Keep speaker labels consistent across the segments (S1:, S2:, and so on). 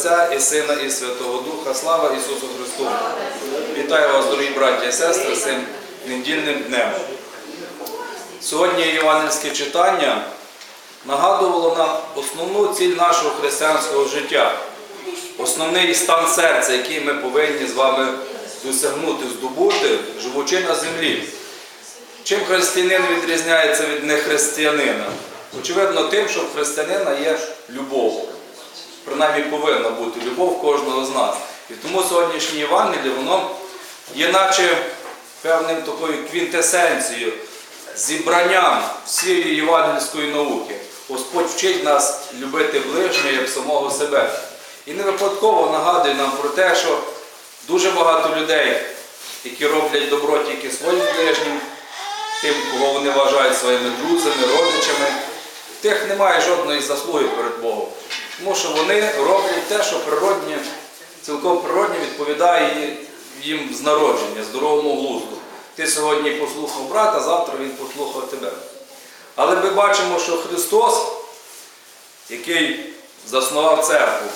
S1: Отця і Сина, і Святого Духа, слава Ісусу Христу! Вітаю вас, дорогі браті і сестри, цим недільним днем. Сьогодні євангельське читання нагадувало нам основну ціль нашого християнського життя, основний стан серця, який ми повинні з вами досягнути, здобути, живучи на землі. Чим християнин відрізняється від нехристиянина? Очевидно, тим, що в християнина є любов. Принаймні повинна бути любов кожного з нас. І тому сьогоднішнє Євангеліє, воно є наче певним такою квінтесенцією, зібранням всієї євангельської науки. Господь вчить нас любити ближнього як самого себе. І не випадково нагадує нам про те, що дуже багато людей, які роблять добро тільки своїм ближнім, тим, кого вони вважають своїми друзями, родичами, тих немає жодної заслуги перед Богом. Тому що вони роблять те, що природнє, цілком природньо відповідає їм з народження, здоровому глузду. Ти сьогодні послухав брата, завтра він послухав тебе. Але ми бачимо, що Христос, який заснував церкву,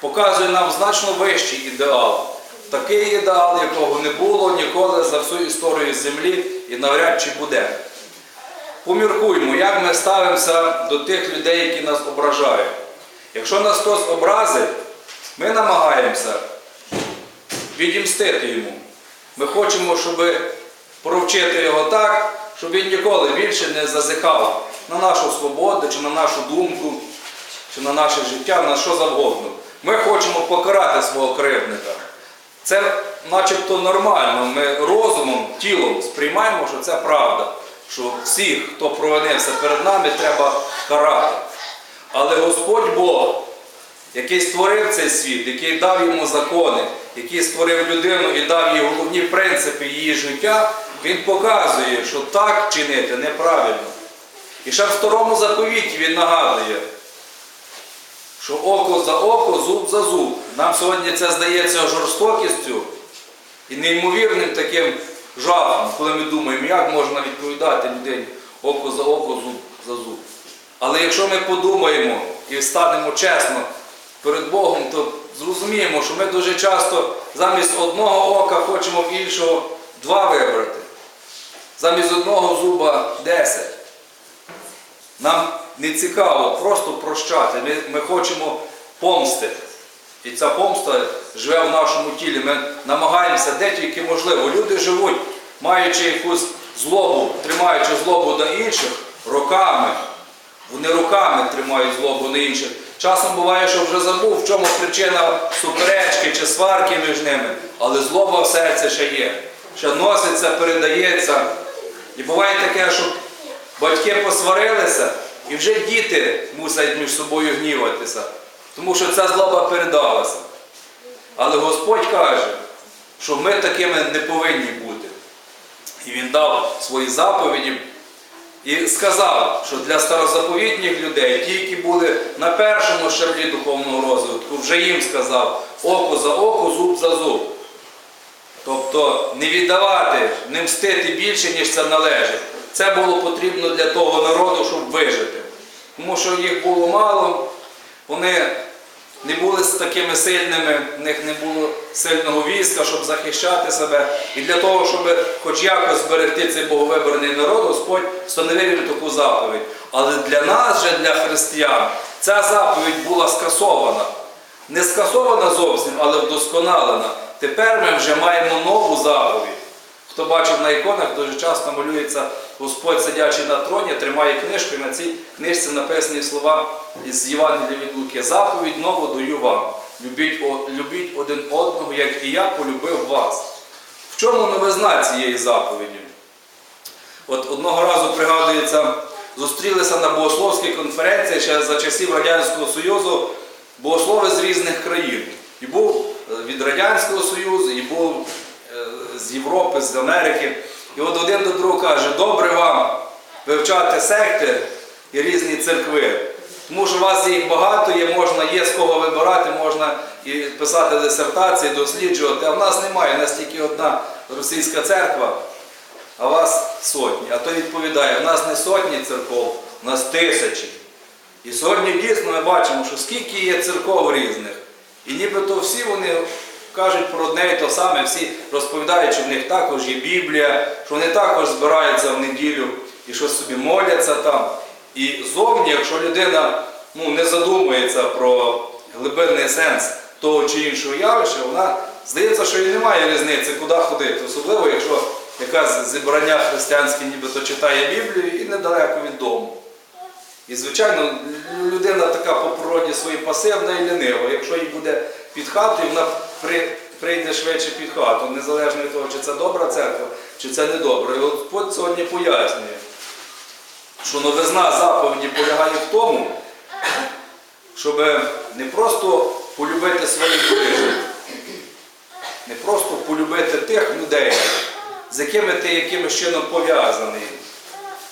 S1: показує нам значно вищий ідеал. Такий ідеал, якого не було ніколи за всю історію землі і навряд чи буде. Поміркуймо, як ми ставимося до тих людей, які нас ображають. Якщо нас хтось образить, ми намагаємося відімстити йому. Ми хочемо, щоб провчити його так, щоб він ніколи більше не зазихав на нашу свободу, чи на нашу думку, чи на наше життя, на що завгодно. Ми хочемо покарати свого кривдника. Це начебто нормально. Ми розумом, тілом сприймаємо, що це правда, що всіх, хто провинився перед нами, треба карати. Але Господь Бог, який створив цей світ, який дав йому закони, який створив людину і дав їй головні принципи її життя, він показує, що так чинити неправильно. І ще в старому заповіті він нагадує, що око за око, зуб за зуб. Нам сьогодні це здається жорстокістю і неймовірним таким жахом, коли ми думаємо, як можна відповідати людині око за око, зуб за зуб. Але якщо ми подумаємо і станемо чесно перед Богом, то зрозуміємо, що ми дуже часто замість одного ока хочемо в іншого два вибрати. Замість одного зуба десять. Нам не цікаво просто прощати. Ми, ми хочемо помсти. І ця помста живе в нашому тілі. Ми намагаємося де тільки можливо. Люди живуть, маючи якусь злобу, тримаючи злобу до інших роками. Вони руками тримають злобу на інших. Часом буває, що вже забув, в чому причина суперечки чи сварки між ними, але злоба в серці ще є. Ще носиться, передається. І буває таке, що батьки посварилися, і вже діти мусять між собою гніватися, тому що ця злоба передалася. Але Господь каже, що ми такими не повинні бути. І Він дав свої заповіді і сказав, що для старозаповітніх людей, ті, які були на першому щаблі духовного розвитку, вже їм сказав око за око, зуб за зуб. Тобто не віддавати, не мстити більше, ніж це належить. Це було потрібно для того народу, щоб вижити. Тому що їх було мало, вони не були такими сильними, в них не було сильного війська, щоб захищати себе. І для того, щоб хоч якось зберегти цей боговибраний народ, Господь встановив їм таку заповідь. Але для нас, же, для християн, ця заповідь була скасована. Не скасована зовсім, але вдосконалена. Тепер ми вже маємо нову заповідь. Хто бачив на іконах, дуже часто малюється Господь, сидячий на троні, тримає книжку, і на цій книжці написані слова із Євангелія від Луки. Заповідь нову даю вам. Любіть, о- любіть один одного, як і я полюбив вас. В чому новизна цієї заповіді? От одного разу пригадується, зустрілися на богословській конференції ще за часів Радянського Союзу богослови з різних країн. І був е, від Радянського Союзу, і був з Європи, з Америки. І от один до другого каже, добре вам вивчати секти і різні церкви. Тому що у вас їх багато, є, можна, є з кого вибирати, можна і писати дисертації, досліджувати. А в нас немає, у нас тільки одна російська церква, а вас сотні. А той відповідає, в нас не сотні церков, у нас тисячі. І сьогодні дійсно ми бачимо, що скільки є церков різних. І нібито всі вони кажуть про одне і те саме, всі розповідають, що в них також є Біблія, що вони також збираються в неділю і щось собі моляться там. І зовні, якщо людина ну, не задумується про глибинний сенс того чи іншого явища, вона здається, що і немає різниці, куди ходити. Особливо, якщо якась зібрання християнське нібито читає Біблію і недалеко від дому. І, звичайно, людина така по природі своїй пасивна і лінива. Якщо їй буде під хатою, вона прийде швидше під хату, незалежно від того, чи це добра церква, чи це не добра. І Господь сьогодні пояснює, що новизна заповіді полягає в тому, щоб не просто полюбити своїх ближніх, не просто полюбити тих людей, з якими ти якимось чином пов'язаний,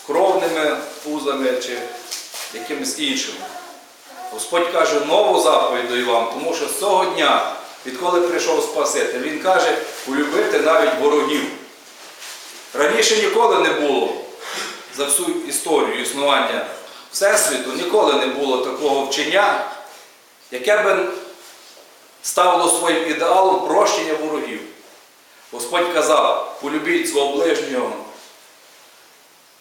S1: кровними пузами чи якимось іншим. Господь каже, нову заповідь даю вам, тому що з цього дня, відколи прийшов Спаситель, Він каже, полюбити навіть ворогів. Раніше ніколи не було за всю історію існування Всесвіту, ніколи не було такого вчення, яке би ставило своїм ідеалом прощення ворогів. Господь казав, полюбіть свого ближнього.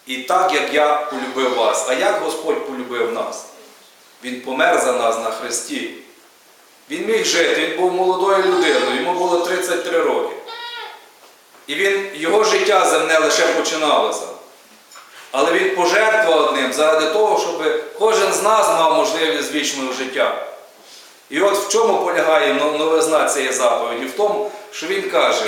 S1: І так, як я полюбив вас. А як Господь полюбив нас? Він помер за нас на Христі. Він міг жити, він був молодою людиною, йому було 33 роки. І він, його життя земне лише починалося. Але він пожертвував ним заради того, щоб кожен з нас мав можливість вічного життя. І от в чому полягає новизна цієї заповіді? В тому, що він каже,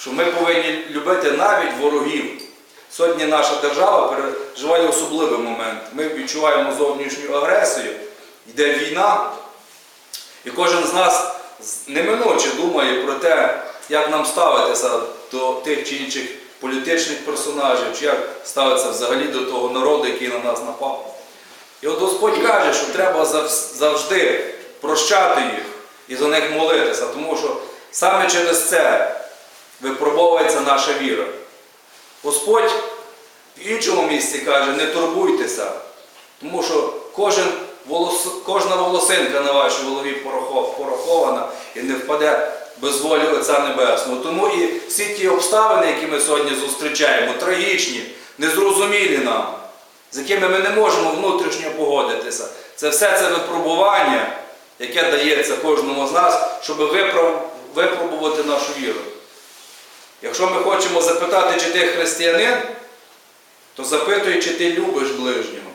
S1: що ми повинні любити навіть ворогів. Сьогодні наша держава переживає особливий момент. Ми відчуваємо зовнішню агресію, йде війна, і кожен з нас неминуче думає про те, як нам ставитися до тих чи інших політичних персонажів, чи як ставитися взагалі до того народу, який на нас напав. І от Господь каже, що треба завжди прощати їх і за них молитися, тому що саме через це випробовується наша віра. Господь в іншому місці каже, не турбуйтеся, тому що кожен волос, кожна волосинка на вашій голові порахов- порахована і не впаде без волі Отця Небесного. Тому і всі ті обставини, які ми сьогодні зустрічаємо, трагічні, незрозумілі нам, з якими ми не можемо внутрішньо погодитися, це все це випробування, яке дається кожному з нас, щоб випробувати нашу віру. Якщо ми хочемо запитати, чи ти християнин, то запитуй, чи ти любиш ближнього.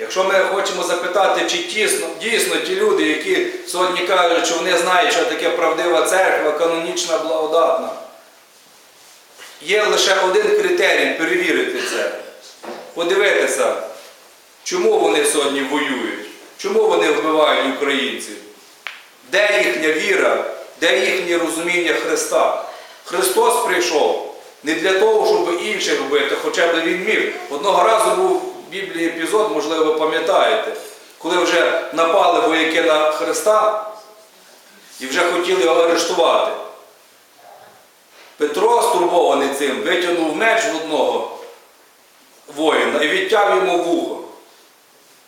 S1: Якщо ми хочемо запитати, чи тісно, дійсно ті люди, які сьогодні кажуть, що вони знають, що таке правдива церква, канонічна, благодатна, є лише один критерій перевірити це. Подивитися, чому вони сьогодні воюють, чому вони вбивають українців, де їхня віра, де їхнє розуміння Христа. Христос прийшов не для того, щоб інших вбити, хоча б він міг. Одного разу був Біблії епізод, можливо, ви пам'ятаєте, коли вже напали вояки на Христа і вже хотіли його арештувати. Петро, стурбований цим, витягнув меч в одного воїна і відтяв йому вухо.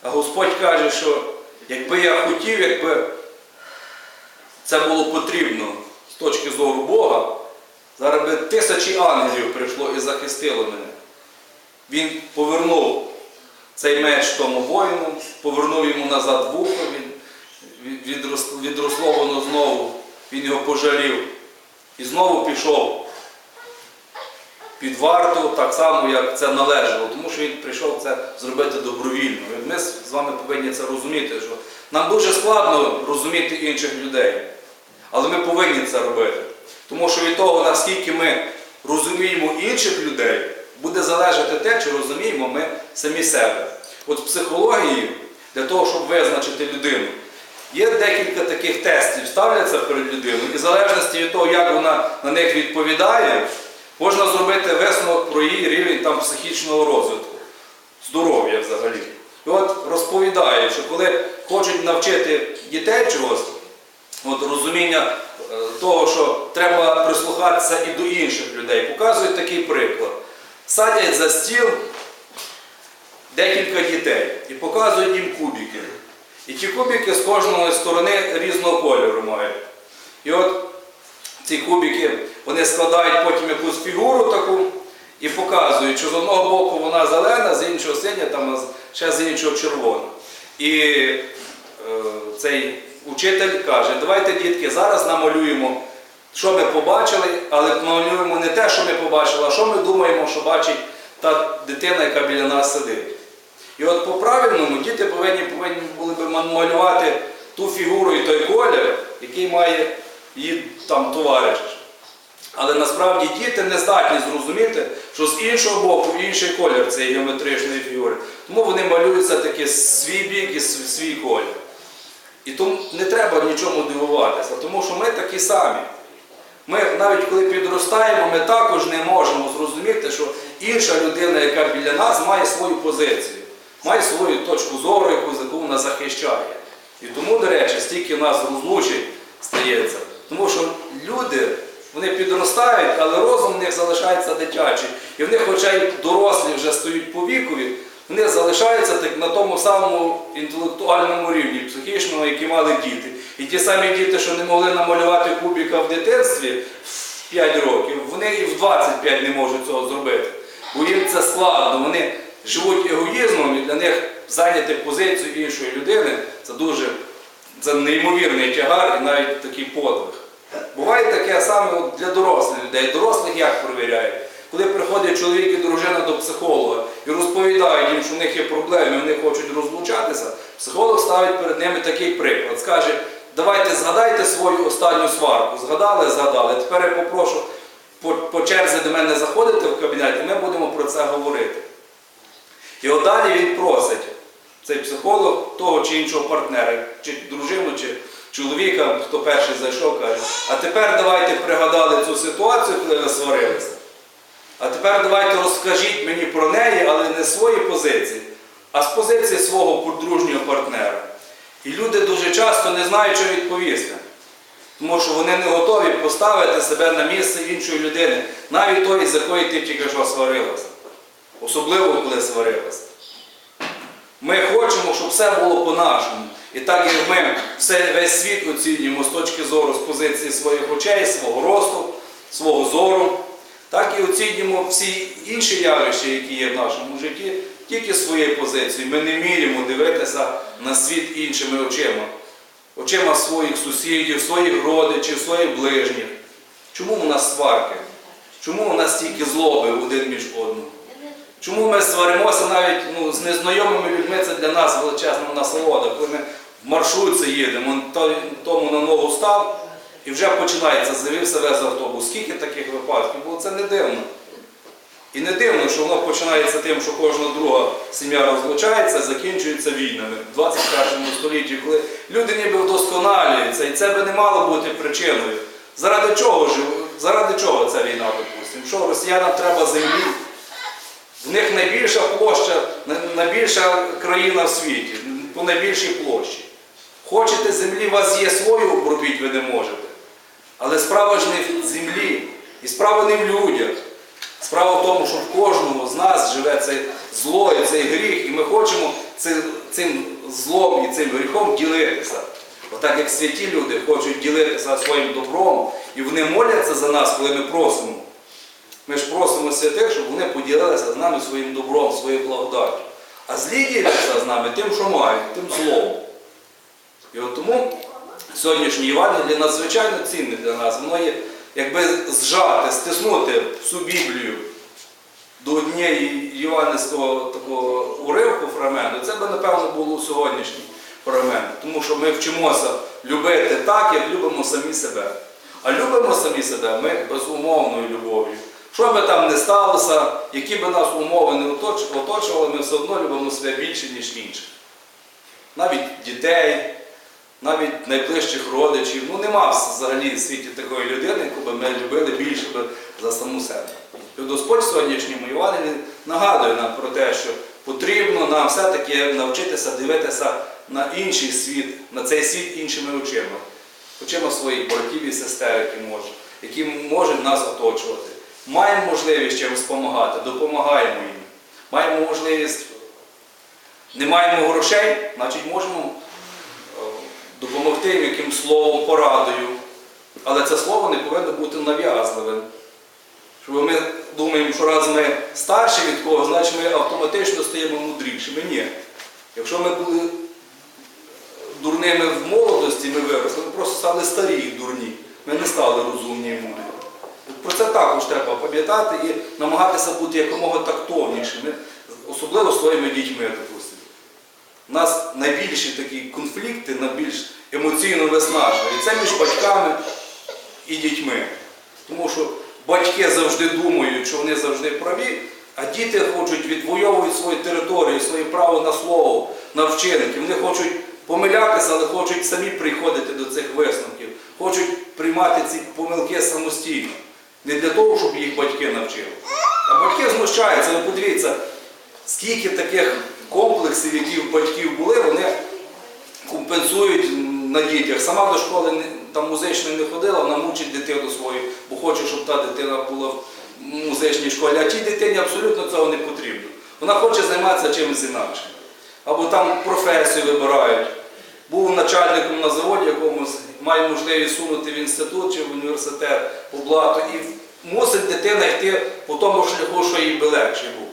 S1: А Господь каже, що якби я хотів, якби це було потрібно з точки зору Бога, зараз би тисячі ангелів прийшло і захистило мене. Він повернув цей меч тому воїну, повернув йому назад вухо, він від- відросло знову, він його пожалів і знову пішов під варту, так само, як це належало, тому що він прийшов це зробити добровільно. Ми з вами повинні це розуміти, що нам дуже складно розуміти інших людей, але ми повинні це робити. Тому що від того, наскільки ми розуміємо інших людей, буде залежати те, чи розуміємо ми самі себе. От в психології, для того, щоб визначити людину, є декілька таких тестів, ставляться перед людиною, і в залежності від того, як вона на них відповідає, можна зробити висновок про її рівень там, психічного розвитку, здоров'я взагалі. І от розповідає, що коли хочуть навчити дітей чогось, от розуміння е, того, що треба прислухатися і до інших людей, показують такий приклад. Садять за стіл декілька дітей і показують їм кубики. І ті кубики з кожної сторони різного кольору мають. І от ці кубики вони складають потім якусь фігуру таку і показують, що з одного боку вона зелена, з іншого синя, там, ще з іншого червона. І е, цей учитель каже, давайте, дітки, зараз намалюємо, що ми побачили, але малюємо не те, що ми побачили, а що ми думаємо, що бачить та дитина, яка біля нас сидить. І от по-правильному діти повинні, повинні були б малювати ту фігуру і той колір, який має її там товариш. Але насправді діти не здатні зрозуміти, що з іншого боку інший колір цієї геометричної фігури. Тому вони малюються таки свій бік і свій колір. І тому не треба нічому дивуватися, тому що ми такі самі. Ми навіть коли підростаємо, ми також не можемо зрозуміти, що інша людина, яка біля нас, має свою позицію, має свою точку зору, яку, яку вона захищає. І тому, до речі, стільки нас розлучень стається. Тому що люди, вони підростають, але розум в них залишається дитячий. І в них, хоча й дорослі вже стоять по вікові, вони залишаються так на тому самому інтелектуальному рівні, психічному, який мали діти. І ті самі діти, що не могли намалювати кубіка в дитинстві в 5 років, вони і в 25 не можуть цього зробити. Бо їм це складно. Вони живуть егоїзмом, і для них зайняти позицію іншої людини це дуже це неймовірний тягар і навіть такий подвиг. Буває таке саме для дорослих людей. Дорослих як перевіряють? Коли приходить чоловік і дружина до психолога і розповідають їм, що в них є проблеми, вони хочуть розлучатися, психолог ставить перед ними такий приклад. Скаже, давайте згадайте свою останню сварку. Згадали, згадали. Тепер я попрошу по, по черзі до мене заходити в кабінет, і ми будемо про це говорити. І от далі він просить, цей психолог, того чи іншого партнера, чи дружину, чи чоловіка, хто перший зайшов, каже, а тепер давайте пригадали цю ситуацію, коли ви сварилися. А тепер давайте розкажіть мені про неї, але не з свої позиції, а з позиції свого подружнього партнера. І люди дуже часто не знають, що відповісти. Тому що вони не готові поставити себе на місце іншої людини, навіть тої, з якої ти тільки що сварилася. Особливо, коли сварилася. Ми хочемо, щоб все було по-нашому. І так як ми все, весь світ оцінюємо з точки зору, з позиції своїх очей, свого росту, свого зору, так і оцінюємо всі інші явища, які є в нашому житті, тільки з своєї позиції. Ми не вміємо дивитися на світ іншими очима. Очима своїх сусідів, своїх родичів, своїх ближніх. Чому у нас сварки? Чому у нас стільки злоби один між одним? Чому ми сваримося навіть ну, з незнайомими людьми, це для нас величезна насолода. Коли ми в маршрутці їдемо, тому на ногу став і вже починається, з'явився весь автобус. Скільки таких випадків було? Це не дивно. І не дивно, що воно починається тим, що кожна друга сім'я розлучається, закінчується війнами в 21 столітті, коли люди ніби вдосконалюються, і це би не мало бути причиною. Заради чого заради чого ця війна, допустимо? Що росіянам треба землі? В них найбільша площа, найбільша країна в світі, по найбільшій площі. Хочете землі, у вас є свою обробіть, ви не можете. Але справа ж не в землі, і справа не в людях. Справа в тому, що в кожному з нас живе це зло і цей гріх, і ми хочемо цим, злом і цим гріхом ділитися. Отак як святі люди хочуть ділитися своїм добром, і вони моляться за нас, коли ми просимо. Ми ж просимо святих, щоб вони поділилися з нами своїм добром, своєю благодаттю. А злі діляться з нами тим, що мають, тим злом. І от тому сьогоднішнє Євангеліє надзвичайно цінне для нас. Воно є якби зжати, стиснути всю Біблію до однієї євангельського такого уривку фрагменту. Це би, напевно, було сьогоднішній фрагмент. Тому що ми вчимося любити так, як любимо самі себе. А любимо самі себе ми безумовною любов'ю. Що би там не сталося, які би нас умови не оточували, ми все одно любимо себе більше, ніж інших. Навіть дітей, навіть найближчих родичів. Ну нема взагалі в світі такої людини, яку би ми любили більше би за саму себе. І Господь в сьогоднішньому Євангелії нагадує нам про те, що потрібно нам все-таки навчитися дивитися на інший світ, на цей світ іншими очима. Очима своїх братів і сестер, які можуть, які можуть нас оточувати. Маємо можливість чимось допомагати, допомагаємо їм. Маємо можливість, не маємо грошей, значить можемо допомогти їм яким словом, порадою. Але це слово не повинно бути нав'язливим. Щоб ми думаємо, що раз ми старші від когось, значить ми автоматично стаємо мудрішими. Ні. Якщо ми були дурними в молодості, ми виросли, ми просто стали старі і дурні. Ми не стали розумні і мудрі. Про це також треба пам'ятати і намагатися бути якомога тактовнішими, особливо своїми дітьми, допустимо. У нас найбільші такі конфлікти, найбільш емоційно виснажливі. І це між батьками і дітьми. Тому що батьки завжди думають, що вони завжди праві, а діти хочуть відвоювати свою територію, своє право на слово, на вчинки. Вони хочуть помилятися, але хочуть самі приходити до цих висновків, хочуть приймати ці помилки самостійно. Не для того, щоб їх батьки навчили. А батьки знущаються, ви подивіться, скільки таких комплексів, які в батьків були, вони компенсують на дітях. Сама до школи не- там музичної не ходила, вона мучить дитину свою, бо хоче, щоб та дитина була в музичній школі. А тій дитині абсолютно цього не потрібно. Вона хоче займатися чимось інакшим. Або там професію вибирають. Був начальником на заводі якомусь, має можливість сунути в інститут чи в університет по блату. І мусить дитина йти по тому шляху, що їй би легше був.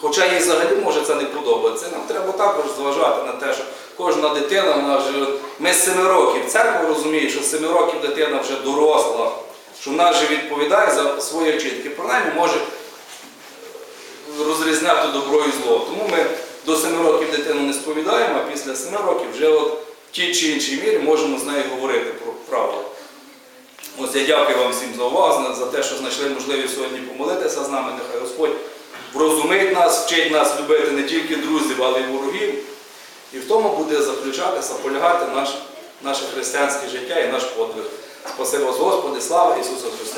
S1: Хоча їй взагалі може це не подобається. Нам треба також зважати на те, що кожна дитина, вона вже, ми з 7 років, церква розуміє, що з 7 років дитина вже доросла, що вона вже відповідає за свої вчинки. Принаймні може розрізняти добро і зло. Тому ми до 7 років дитину не сповідаємо, а після 7 років вже от в тій чи іншій мірі можемо з нею говорити про правила. Ось я дякую вам всім за увагу, за те, що знайшли можливість сьогодні помолитися з нами. Нехай Господь врозумить нас, вчить нас любити не тільки друзів, але й ворогів. І в тому буде заключатися, полягати наш, наше християнське життя і наш подвиг. Спасибо Господи, слава Ісусу Христу!